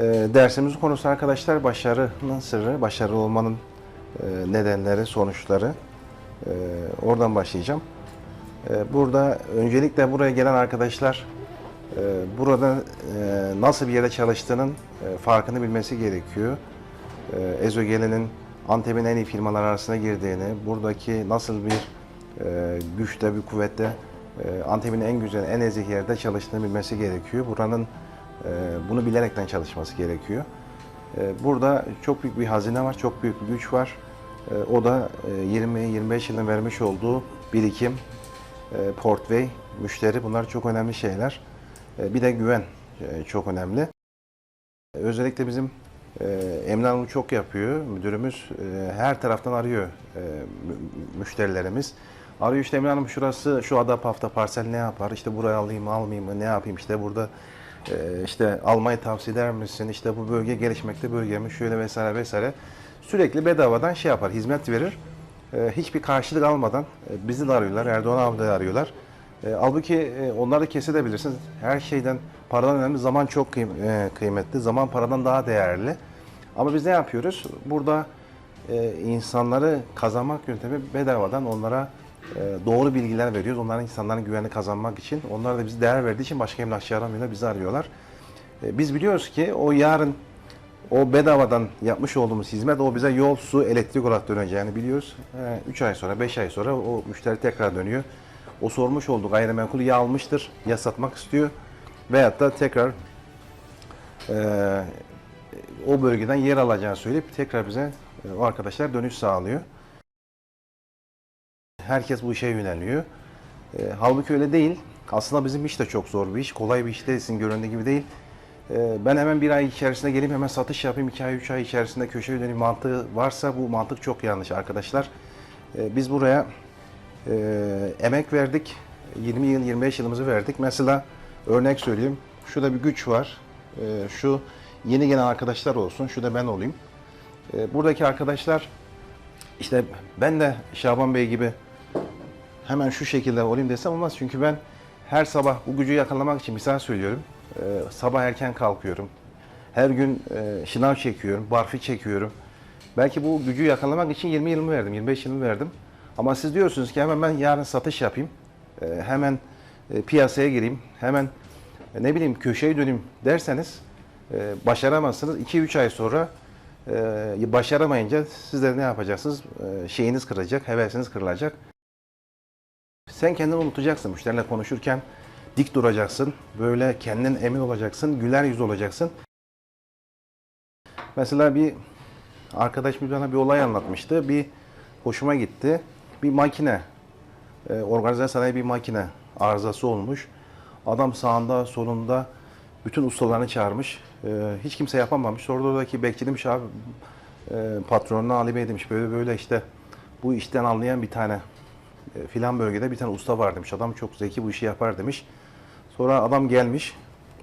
Ee, dersimizin konusu arkadaşlar başarının sırrı, başarılı olmanın e, nedenleri, sonuçları. Ee, oradan başlayacağım. Ee, burada öncelikle buraya gelen arkadaşlar e, burada e, nasıl bir yerde çalıştığının farkını bilmesi gerekiyor. Ezogelin'in Antep'in en iyi firmalar arasına girdiğini, buradaki nasıl bir güçte, bir kuvvette Antep'in en güzel, en ezik yerde çalıştığını bilmesi gerekiyor. Buranın bunu bilerekten çalışması gerekiyor. E, burada çok büyük bir hazine var, çok büyük bir güç var. E, o da e, 20-25 yılın vermiş olduğu birikim, e, portföy, müşteri bunlar çok önemli şeyler. E, bir de güven e, çok önemli. E, Özellikle bizim e, Emine Hanım çok yapıyor. Müdürümüz e, her taraftan arıyor e, mü- müşterilerimiz. Arıyor işte Emine Hanım şurası şu ada parsel ne yapar? İşte buraya alayım almayayım mı ne yapayım? İşte burada e, işte almayı tavsiye eder misin? İşte bu bölge gelişmekte bölge mi? Şöyle vesaire vesaire. Sürekli bedavadan şey yapar, hizmet verir. E, hiçbir karşılık almadan e, bizi de arıyorlar, Erdoğan abi de arıyorlar. E, halbuki e, onları kesebilirsiniz. Her şeyden paradan önemli, zaman çok e, kıymetli, zaman paradan daha değerli. Ama biz ne yapıyoruz? Burada insanları kazanmak yöntemi bedavadan onlara doğru bilgiler veriyoruz. Onların insanların güvenini kazanmak için. Onlar da bizi değer verdiği için başka emlakçı aramıyorlar, bizi arıyorlar. E, biz biliyoruz ki o yarın o bedavadan yapmış olduğumuz hizmet o bize yol, su, elektrik olarak döneceğini biliyoruz. 3 ay sonra, 5 ay sonra o müşteri tekrar dönüyor. O sormuş olduğu gayrimenkulü ya almıştır, ya satmak istiyor veyahut da tekrar e, o bölgeden yer alacağını söyleyip tekrar bize e, o arkadaşlar dönüş sağlıyor. Herkes bu işe yöneliyor. E, halbuki öyle değil. Aslında bizim iş de çok zor bir iş. Kolay bir iş değil, sizin göründüğü gibi değil. E, ben hemen bir ay içerisinde geleyim hemen satış yapayım. iki ay, üç ay içerisinde köşeye döneyim mantığı varsa bu mantık çok yanlış arkadaşlar. E, biz buraya e, emek verdik. 20 yıl, 25 yılımızı verdik. Mesela örnek söyleyeyim. Şurada bir güç var. E, şu yeni gelen arkadaşlar olsun. Şu da ben olayım. E, buradaki arkadaşlar işte ben de Şaban Bey gibi hemen şu şekilde olayım desem olmaz. Çünkü ben her sabah bu gücü yakalamak için misal söylüyorum. Ee, sabah erken kalkıyorum. Her gün e, şınav çekiyorum, barfi çekiyorum. Belki bu gücü yakalamak için 20 yılımı verdim, 25 yılımı verdim. Ama siz diyorsunuz ki hemen ben yarın satış yapayım. e, hemen e, piyasaya gireyim, hemen e, ne bileyim köşeye döneyim derseniz e, başaramazsınız. 2-3 ay sonra e, başaramayınca siz de ne yapacaksınız? E, şeyiniz kırılacak, hevesiniz kırılacak. Sen kendini unutacaksın. Müşteriyle konuşurken dik duracaksın. Böyle kendin emin olacaksın. Güler yüz olacaksın. Mesela bir arkadaş bir bana bir olay anlatmıştı. Bir hoşuma gitti. Bir makine, e, organize sanayi bir makine arızası olmuş. Adam sağında, solunda bütün ustalarını çağırmış. E, hiç kimse yapamamış. Oradaki bekçi demiş abi e, patronuna Ali Bey demiş böyle böyle işte bu işten anlayan bir tane e, filan bölgede bir tane usta var demiş. Adam çok zeki bu işi yapar demiş. Sonra adam gelmiş.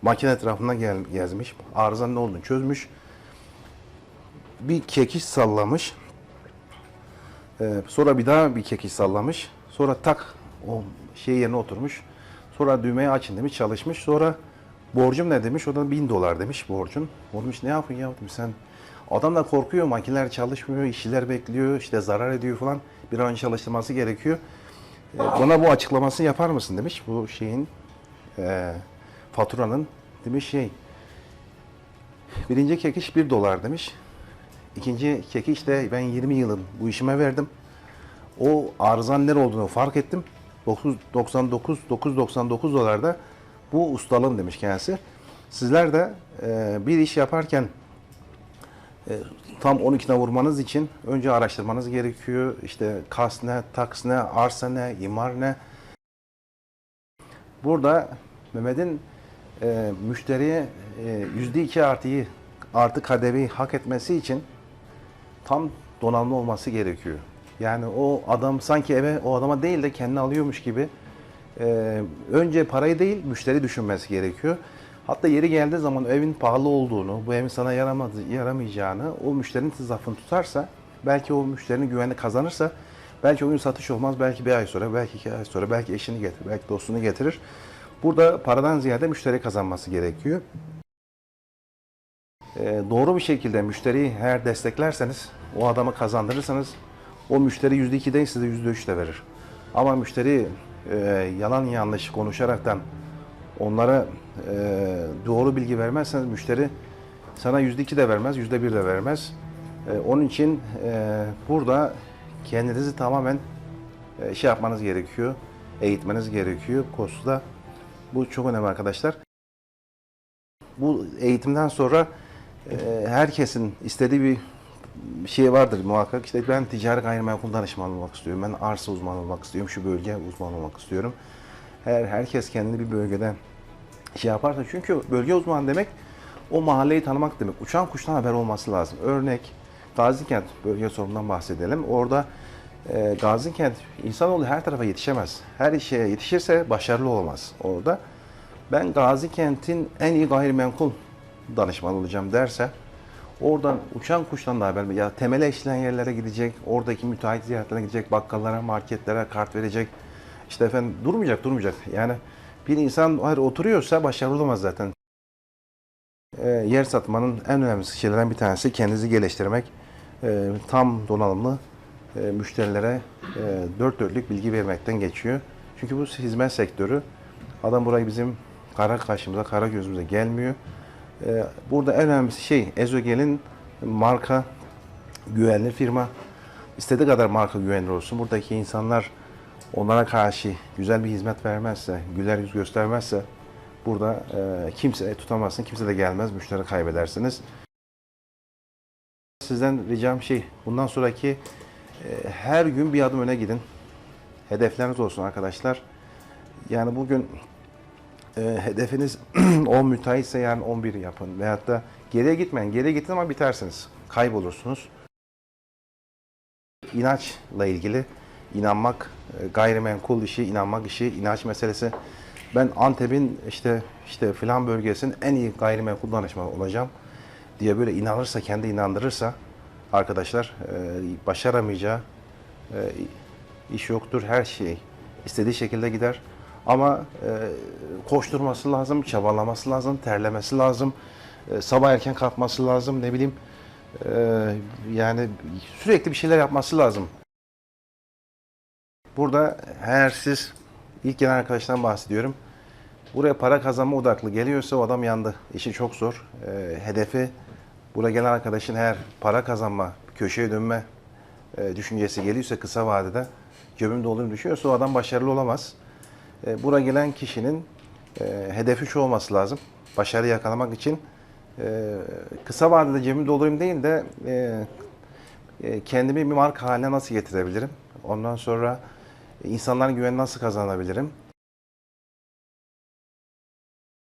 Makine etrafından gel, gezmiş. Arızanın ne olduğunu çözmüş. Bir kekiş sallamış. Ee, sonra bir daha bir kekiş sallamış. Sonra tak o şey yerine oturmuş. Sonra düğmeyi açın demiş çalışmış. Sonra borcum ne demiş? O da bin dolar demiş borcun. O demiş ne yapın ya demiş sen. Adam da korkuyor makineler çalışmıyor, işçiler bekliyor, işte zarar ediyor falan. Bir an çalıştırması gerekiyor. E, Bana bu açıklamasını yapar mısın demiş bu şeyin e, faturanın demiş şey birinci kekiş 1 dolar demiş. İkinci kekiş de ben 20 yılın bu işime verdim. O arızan nere olduğunu fark ettim. 999 999 dolarda bu ustalığım demiş kendisi. Sizler de e, bir iş yaparken tam 12'ne vurmanız için önce araştırmanız gerekiyor. İşte kas ne, taks ne, arsa ne, imar ne. Burada Mehmet'in e, müşteriye e, yüzde iki artıyı artı kadevi hak etmesi için tam donanımlı olması gerekiyor. Yani o adam sanki eve o adama değil de kendini alıyormuş gibi e, önce parayı değil müşteri düşünmesi gerekiyor. Hatta yeri geldiği zaman evin pahalı olduğunu, bu evin sana yaramadı, yaramayacağını o müşterinin zaafını tutarsa, belki o müşterinin güvenini kazanırsa, belki o gün satış olmaz, belki bir ay sonra, belki iki ay sonra, belki eşini getirir, belki dostunu getirir. Burada paradan ziyade müşteri kazanması gerekiyor. e, doğru bir şekilde müşteriyi eğer desteklerseniz, o adamı kazandırırsanız o müşteri %2 değil size %3 de verir. Ama müşteri e, yalan yanlış konuşaraktan onlara e, doğru bilgi vermezseniz müşteri sana %2 de vermez, %1 de vermez. E, onun için e, burada kendinizi tamamen e, şey yapmanız gerekiyor, eğitmeniz gerekiyor kostuda. Bu çok önemli arkadaşlar. Bu eğitimden sonra e, herkesin istediği bir şey vardır muhakkak. İşte ben ticari gayrimenkul danışmanı olmak istiyorum. Ben arsa uzmanı olmak istiyorum. Şu bölge uzmanı olmak istiyorum. Her herkes kendini bir bölgeden şey yaparsa çünkü bölge uzmanı demek o mahalleyi tanımak demek. Uçan kuştan haber olması lazım. Örnek Gazikent bölge sorunundan bahsedelim. Orada e, Gazikent insanoğlu her tarafa yetişemez. Her şeye yetişirse başarılı olmaz orada. Ben Gazikent'in en iyi gayrimenkul danışmanı olacağım derse oradan uçan kuştan da haber ya temele işleyen yerlere gidecek, oradaki müteahhit ziyaretlerine gidecek, bakkallara, marketlere kart verecek. İşte efendim durmayacak, durmayacak. Yani bir insan hayır, oturuyorsa başarılı olamaz zaten. E, yer satmanın en önemli şeylerden bir tanesi kendinizi geliştirmek. E, tam donanımlı e, müşterilere e, dört dörtlük bilgi vermekten geçiyor. Çünkü bu hizmet sektörü. Adam burayı bizim kara kaşımıza, kara gözümüze gelmiyor. E, burada en önemli şey Ezogel'in marka güvenli firma. İstediği kadar marka güvenilir olsun. Buradaki insanlar onlara karşı güzel bir hizmet vermezse, güler yüz göstermezse burada e, kimse tutamazsın, kimse de gelmez, müşteri kaybedersiniz. Sizden ricam şey, bundan sonraki e, her gün bir adım öne gidin. Hedefleriniz olsun arkadaşlar. Yani bugün e, hedefiniz 10 müteahhitse yani 11 yapın. Veyahut da geriye gitmeyin. Geriye gidin ama bitersiniz. Kaybolursunuz. İnançla ilgili inanmak, e, gayrimenkul işi, inanmak işi, inanç meselesi. Ben Antep'in işte işte filan bölgesinin en iyi gayrimenkul danışmanı olacağım diye böyle inanırsa, kendi inandırırsa arkadaşlar e, başaramayacağı e, iş yoktur. Her şey istediği şekilde gider. Ama e, koşturması lazım, çabalaması lazım, terlemesi lazım. E, sabah erken kalkması lazım, ne bileyim. yani sürekli bir şeyler yapması lazım. Burada eğer siz ilk gelen arkadaştan bahsediyorum. Buraya para kazanma odaklı geliyorsa o adam yandı. İşi çok zor. E, hedefi buraya gelen arkadaşın eğer para kazanma, köşeye dönme e, düşüncesi geliyorsa kısa vadede cebimde olduğunu düşünüyorsa o adam başarılı olamaz. E, buraya gelen kişinin e, hedefi şu olması lazım. Başarı yakalamak için e, kısa vadede cebimi doldurayım değil de e, e, kendimi bir marka haline nasıl getirebilirim? Ondan sonra insanların güvenini nasıl kazanabilirim?